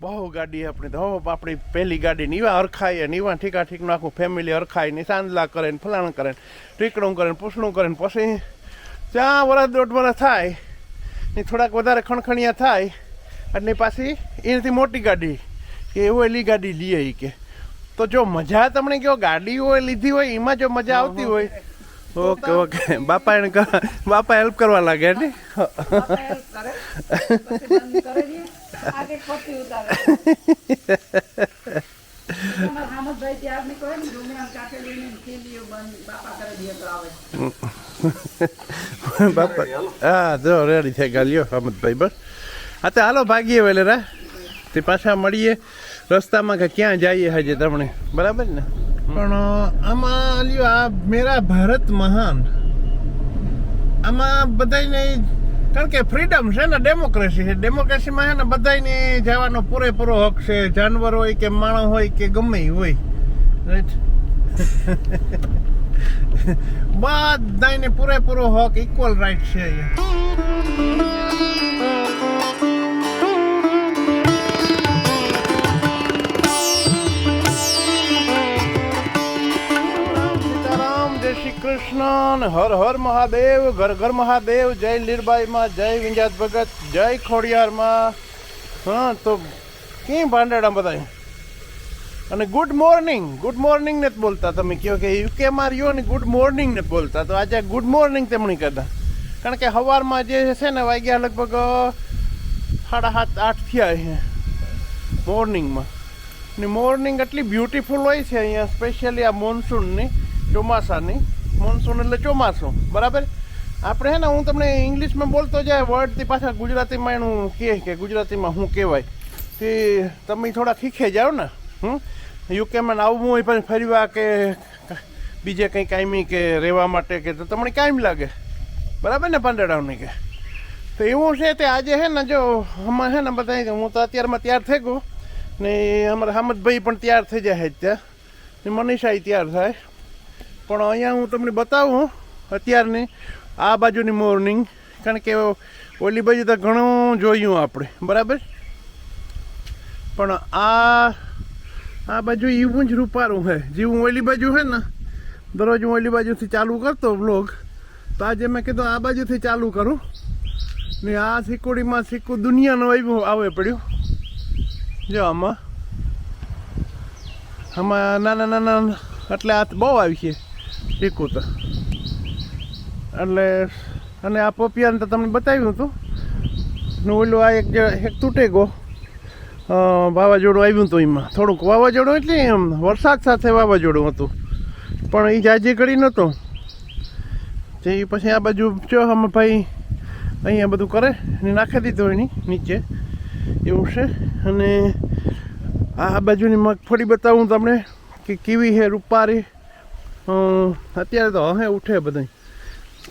બહુ ગાડી આપણી તો. આપણી પહેલી ગાડી નીવા અરખાય નીવા ઠીકા ઠીકનું આખું ફેમિલી અરખાય ને સાંજલા કરે ને ફલાણ કરે ને ટીકડું કરે ને પૂછણું કરે ને પછી ત્યાં વરસ દોઢ વરસ થાય ને થોડાક વધારે ખણખણિયા થાય એટલે પાછી એનાથી મોટી ગાડી કે એવું એલી ગાડી લઈએ કે. તો જો મજા તમને કયો ગાડી હોય લીધી હોય એમાં જો મજા આવતી હોય ઓકે ઓકે. બાપા એને બાપા હેલ્પ કરવા લાગે ને બાપા હા જો રેડી થઈ ગયા. લ્યો બસ. હા તો હાલો ભાગીએ વેલે રા. તે પાછા મળીએ. રસ્તામાં કે ક્યાં જઈએ હજે તમને? બરાબર ને? પણ આમાં લ્યો આ મેરા ભારત મહાન. આમાં બધાને કારણ કે ફ્રીડમ છે ને ડેમોક્રેસી છે. ડેમોક્રેસીમાં છે ને બધાને જવાનો પૂરેપૂરો હક છે. જાનવર હોય કે માણસ હોય કે ગમે હોય. રાઈટ બધાને પૂરેપૂરો હક ઇક્વલ રાઈટ છે અહીંયા. કૃષ્ણ હર હર મહાદેવ, ઘર ઘર મહાદેવ, જય લીરબાઈમાં, જય વિંજાત ભગત, જય ખોડિયારમાં. હા, તો કેમ ભાંડેડા બધા? અને ગુડ મોર્નિંગ ગુડ મોર્નિંગ ને બોલતા. તમે કહો કે યુકે માં રહ્યો ને ગુડ મોર્નિંગ ને બોલતા. તો આજે ગુડ મોર્નિંગ તેમણે કહેતા કારણ કે સવારમાં જે છે ને વાગ્યા લગભગ, સાડા સાત, આઠ થયા છે મોર્નિંગમાં. ને મોર્નિંગ એટલી બ્યુટીફુલ હોય છે અહીંયા સ્પેશિયલી આ મોન્સૂનની ચોમાસાની. મોન્સૂન એટલે ચોમાસું. બરાબર? આપણે હે ને, હું તમને ઇંગ્લિશમાં બોલતો જાય, વર્ડથી પાછા ગુજરાતીમાં એનું કહે કે ગુજરાતીમાં શું કહેવાય. તે તમે થોડા શીખે જાઓ ને, હમ? યુકેમાં આવવું હોય, પણ ફરવા કે બીજે કંઈ કાયમી કે રહેવા માટે કે તો તમને કાયમ લાગે. બરાબર ને, પાંદડાઓની કે? તો એવું છે તે આજે હે ને, જો આમાં હે ને બધા હું તો અત્યારમાં તૈયાર થઈ ગયો. ને અમારા હામદભાઈ પણ તૈયાર થઈ જાય ત્યાં. ને મનીષાઈ તૈયાર થાય. પણ અહીંયા હું તમને બતાવું અત્યારની આ બાજુની મોર્નિંગ કારણ કે ઓલી બાજુ તો ઘણું જોયું આપણે, બરાબર? પણ આ આ બાજુ એવું જ રૂપારું છે જેવું ઓલી બાજુ છે ને, દરરોજ હું ઓલી બાજુથી ચાલુ કરતો બ્લોગ તો આજે મેં કીધું આ બાજુથી ચાલુ કરું. ને આ સિક્કોડીમાં સિક્કો દુનિયાનો આવ્યો, આવે પડ્યું. જો આમાં. આમાં નાના નાના એટલે આ બહુ આવી છે. સિક્કો તો એટલે, અને આ પોપિયાને તો તમને બતાવ્યું હતું. ને ઓલું આ એક જે, એક તૂટે ગયો. વાવાઝોડું આવ્યું હતું એમાં. થોડુંક વાવાઝોડું એટલે એમ, વરસાદ સાથે વાવાઝોડું હતું. પણ એ જાજી કરી નહોતો જે પછી આ બાજુ ચો અમે ભાઈ અહીંયા બધું કરે ને નાખી દીધું એની નીચે. એવું છે. અને આ બાજુની મગફળી બતાવું તમને કે કેવી છે રૂપારી. અત્યારે તો હે ઉઠે બધા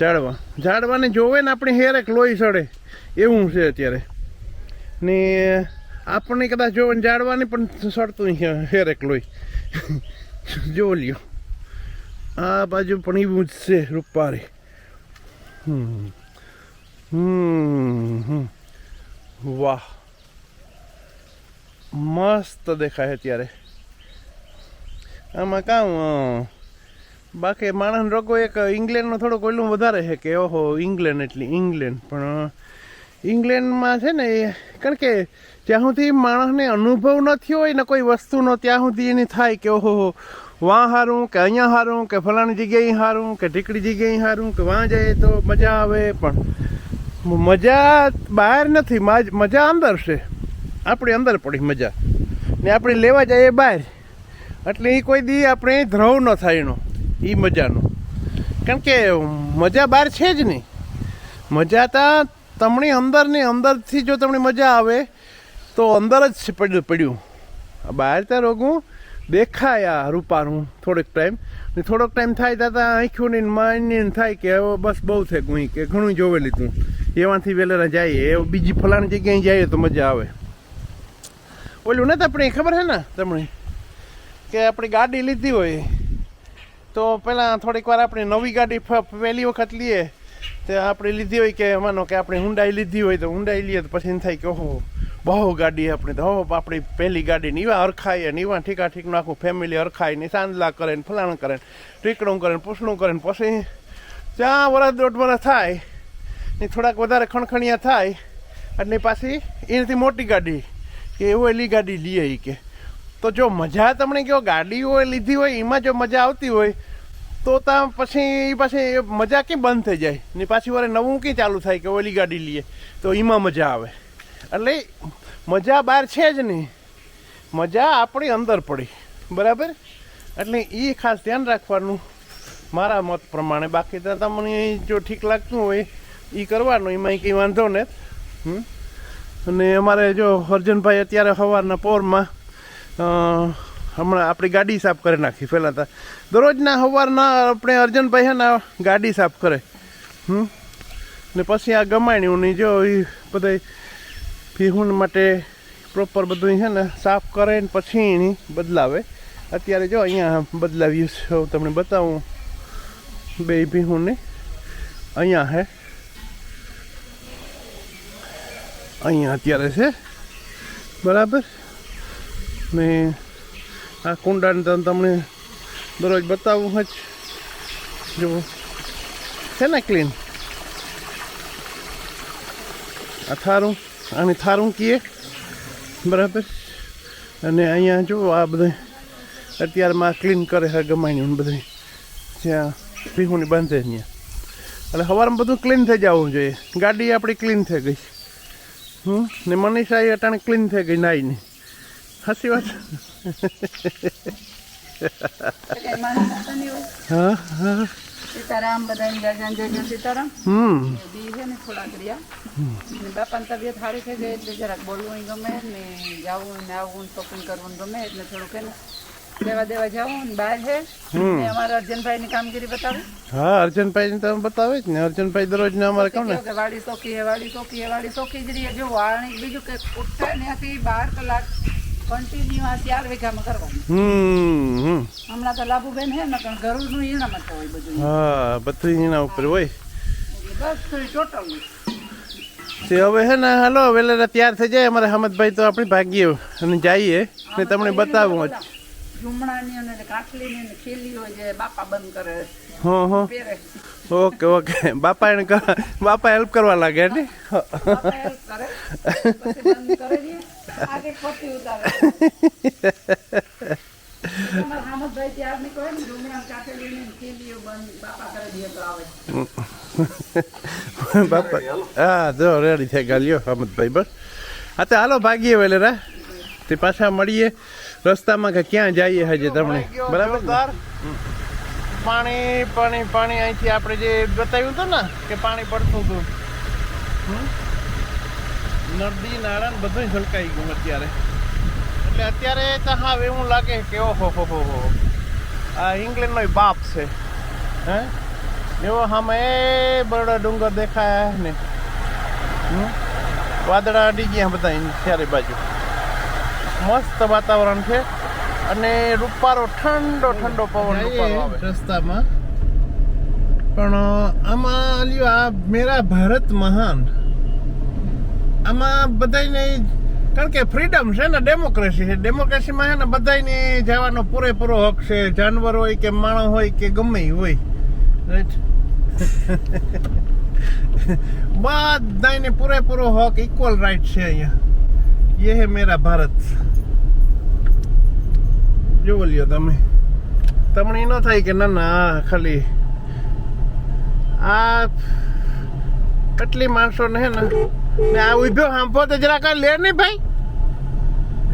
ઝાડવા. ઝાડવાને જોવે ને આપણે હેર લોહી સડે. એવું છે અત્યારે. ને આપણને કદાચ જોવે ને ઝાડવાને પણ સડતું હેર એક લોહી. જો લ્યો. આ બાજુ પણ એવું જ છે રૂપારી. હમ. હમ. વાહ. મસ્ત દેખાય અત્યારે. આમાં અ, બાકી માણસ રોગો એક ઇંગ્લેન્ડનો થોડોક ઓલું વધારે છે કે ઓહો ઇંગ્લેન્ડ એટલી ઇંગ્લેન્ડ પણ ઇંગ્લેન્ડમાં છે ને એ, કારણ કે ત્યાં સુધી માણસને અનુભવ નથી હોય ને કોઈ વસ્તુનો, ત્યાં સુધી એની થાય કે ઓહો વાં હારું, કે અહીંયા હારું, કે ફલાણી જગ્યાએ હારું, કે ઢીકડી જગ્યાએ હારું, કે વાં જાય તો મજા આવે. પણ, મજા બહાર નથી, મજા અંદર છે. આપણી અંદર પડી મજા. ને આપણે લેવા જઈએ બહાર. એટલે એ કોઈ દી આપણે ધ્રવ ન થાય એનો. એ મજાનો. કારણ કે મજા બહાર છે જ નહીં. મજા તા તમને અંદરની, અંદરથી જો તમને મજા આવે, તો અંદર જ પડ્યું. બહાર ત્યાં રોગું દેખાય આ રૂપાનું થોડોક ટાઈમ. ને થોડોક ટાઈમ થાય ત્યાં આંખ્યું ને માઇન્ડ થાય કે હવે બસ બહુ થઈ ગયું કે ઘણું જોવે લીધું એવાથી વેલેરા જઈએ એ બીજી ફલાણી જગ્યાએ જઈએ તો મજા આવે. ઓલું નથી આપણે ખબર છે ને તમને કે આપણી ગાડી લીધી હોય. તો પહેલાં થોડીક વાર આપણે નવી ગાડી પહેલી વખત લઈએ. તે આપણે લીધી હોય કે, માનો કે આપણે હુંડાઈ લીધી હોય તો હુંડાઈ લઈએ તો પછી થાય કે, ઓહો, બહુ ગાડી આપણે તો, હો, આપણી પહેલી ગાડી ને એવા અરખાય ને એવા ઠીકા ઠીકનું આખું ફેમિલી અરખાય ને સાંદલા કરે ને ફલાણ કરે ને ટીકડું કરે ને, પૂછણું કરે ને, પછી ત્યાં વરસ દોઢ વરસ થાય, ને થોડાક વધારે ખણખણિયા થાય એટલે પાછી એનાથી મોટી ગાડી, કે એવું એલી ગાડી લઈએ કે. તો જો મજા તમને કહો ગાડીઓ લીધી હોય, એમાં જો મજા આવતી હોય તો ત્યાં પછી એ પાછી મજા કે બંધ થઈ જાય? ને પાછી વારે નવું કે ચાલુ થાય કે ઓલી ગાડી લઈએ? તો એમાં મજા આવે. એટલે મજા બહાર છે જ નહીં. મજા આપણી અંદર પડી. બરાબર? એટલે એ ખાસ ધ્યાન રાખવાનું મારા મત પ્રમાણે. બાકી તો તમને જો ઠીક લાગતું હોય એ કરવાનું. એમાં કંઈ વાંધો ને. અને અમારે જો હરજનભાઈ અત્યારે સવારના પોરમાં હમણાં આપણી ગાડી સાફ કરી નાખી પહેલાં તો. દરરોજના સવારના આપણે અર્જનભાઈ છે ને ગાડી સાફ કરે. હમ? ને પછી આ ગમાણીઓની જો એ બધા ભીહુણ માટે પ્રોપર બધું છે ને સાફ કરે ને પછી એની બદલાવે. અત્યારે જો અહીંયા બદલાવ્યું છે. હું તમને બતાવું. બે ભીહુંને. અહીંયા હે. અહીંયા અત્યારે છે. બરાબર? ને આ કુંડાને તો તમને દરરોજ બતાવું જ જુઓ છે ને ક્લીન આ થારું, આને થારું કીએ. બરાબર? અને અહીંયા જુઓ આ બધા, અત્યારમાં ક્લીન કરે છે ગમાણી બધું. જ્યાં પીહુની બાંધે ત્યાં. એટલે સવારમાં બધું ક્લીન થઈ જવું જોઈએ. ગાડી આપણી ક્લીન થઈ ગઈ. હમ? ને મનીષા એ અટાણે ક્લીન થઈ ગઈ નાઈને. સાચી વાત. હા હા સીતારામ બધાની જય જય જય સીતારામ. હમ. બી છે ને થોડાક રહ્યા. બાપાની તબિયત સારી થઈ ગઈ એટલે જરાક બોલવું ગમે ને જવું ને આવવું શોપિંગ કરવું ગમે એટલે થોડુંક એને દેવા દેવા જવું ને બહાર છે ને અમારા અર્જનભાઈની કામગીરી બતાવી. હા અર્જનભાઈને તમે બતાવે જ ને. અર્જનભાઈ દરરોજને અમારે કહો ને વાડી સોકી હે વાડી ચોકી હે વાડી સોકી જ રહીએ જો વાળણી બીજું કે ઉઠતા ત્યાંથી બાર કલાક કન્ટિન્યુ ચાર વીઘામાં કરવાનું. હમ હમ. હમણાં તો લાભુબેન હે ને પણ ઘરનું એનામાં તો હોય બધું. હા બધું એના ઉપર હોય. બસ ટોટલ તે હવે હે ને હાલો વેલેરા તૈયાર થઈ જાય. અમારે હમદભાઈ તો આપણે ભાગીએ અને જઈએ. ને તમને બતાવું જ. ઝુમણાની અને કાટલીની અને ખીલીઓ જે બાપા બંધ કરે. હા હા. Okay okay. બાપા એને બાપા હેલ્પ કરવા લાગે ને? બાપા હા જો રેડી થઈ ગાલ્યો હમદભાઈ બસ હા તો હાલો ભાગીએ વેલેરા તે પાછા મળીએ. રસ્તામાં કે ક્યાં જઈએ હજે તમને? બરાબર? પાણી પાણી પાણી અહીંથી આપણે જે બતાવ્યું હતું ને કે પાણી પડતું હતું? નદી નાળા ને બધું છલકાઈ ગયું અત્યારે. એટલે અત્યારે તો હા એવું લાગે કે ઓહો હો હો હો. આ ઇંગ્લેન્ડનો બાપ છે. હે? એવો સામે બરડો ડુંગર દેખાય ને? વાદળા અડી ગયા બધા ચારે બાજુ. મસ્ત વાતાવરણ છે અને રૂપારો ઠંડો ઠંડો પવન આવે. રસ્તામાં. પણ આમાં આ મેરા ભારત મહાન. આમાં બધાને કારણ કે ફ્રીડમ છે ને ડેમોક્રેસી છે. ડેમોક્રેસીમાં છે ને બધાને જવાનો પૂરેપૂરો હક છે. જાનવર હોય કે માણસ હોય કે ગમે હોય. રાઈટ બધાને પૂરેપૂરો હક ઇક્વલ રાઈટ છે અહીંયા. યે હે મેરા ભારત. જોવો લ્યો તમે. તમને ન થાય કે ના ના ખાલી આ કેટલી માણસો ને ને? ને આ ઉભ્યો હાંફો તો જરા કઈ લે નહીં ભાઈ.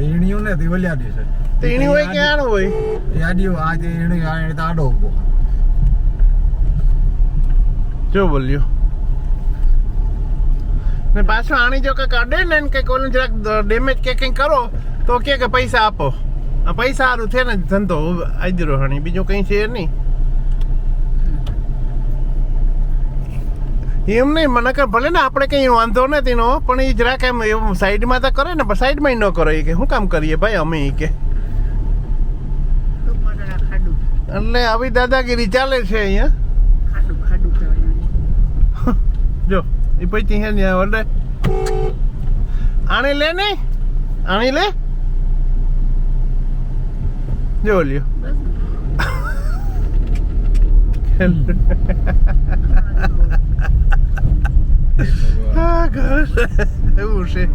ઈણીઓ ને તે વલિયાડી છે. તો એની હોય કે આનું હોય? યાડીઓ આ જે ઈણી આ એ આડો ઊભો. જો બોલ્યો. ને પાછું આણી જો કંઈક અડે ને કંઈક ઓલું જરાક ડેમેજ કે કંઈક કરો તો કે કે પૈસા આપો. આ પૈસા સારું છે ને ધંધો આજ હણી બીજું કંઈ છે નહીં. એમ નહીં, મને કે ભલે ને આપણે કંઈ વાંધો નથી નો, પણ એ જરાક એમ એવું સાઈડમાં તો કરે ને સાઈડમાં ન કરે. એ કે શું કામ કરીએ ભાઈ અમે? એ કે. એટલે આવી દાદાગીરી ચાલે છે અહીંયા? જો એ પછી હે ને એટલે આણી લે ને, આણી લે. જો, લ્યો. ઘર એવું છે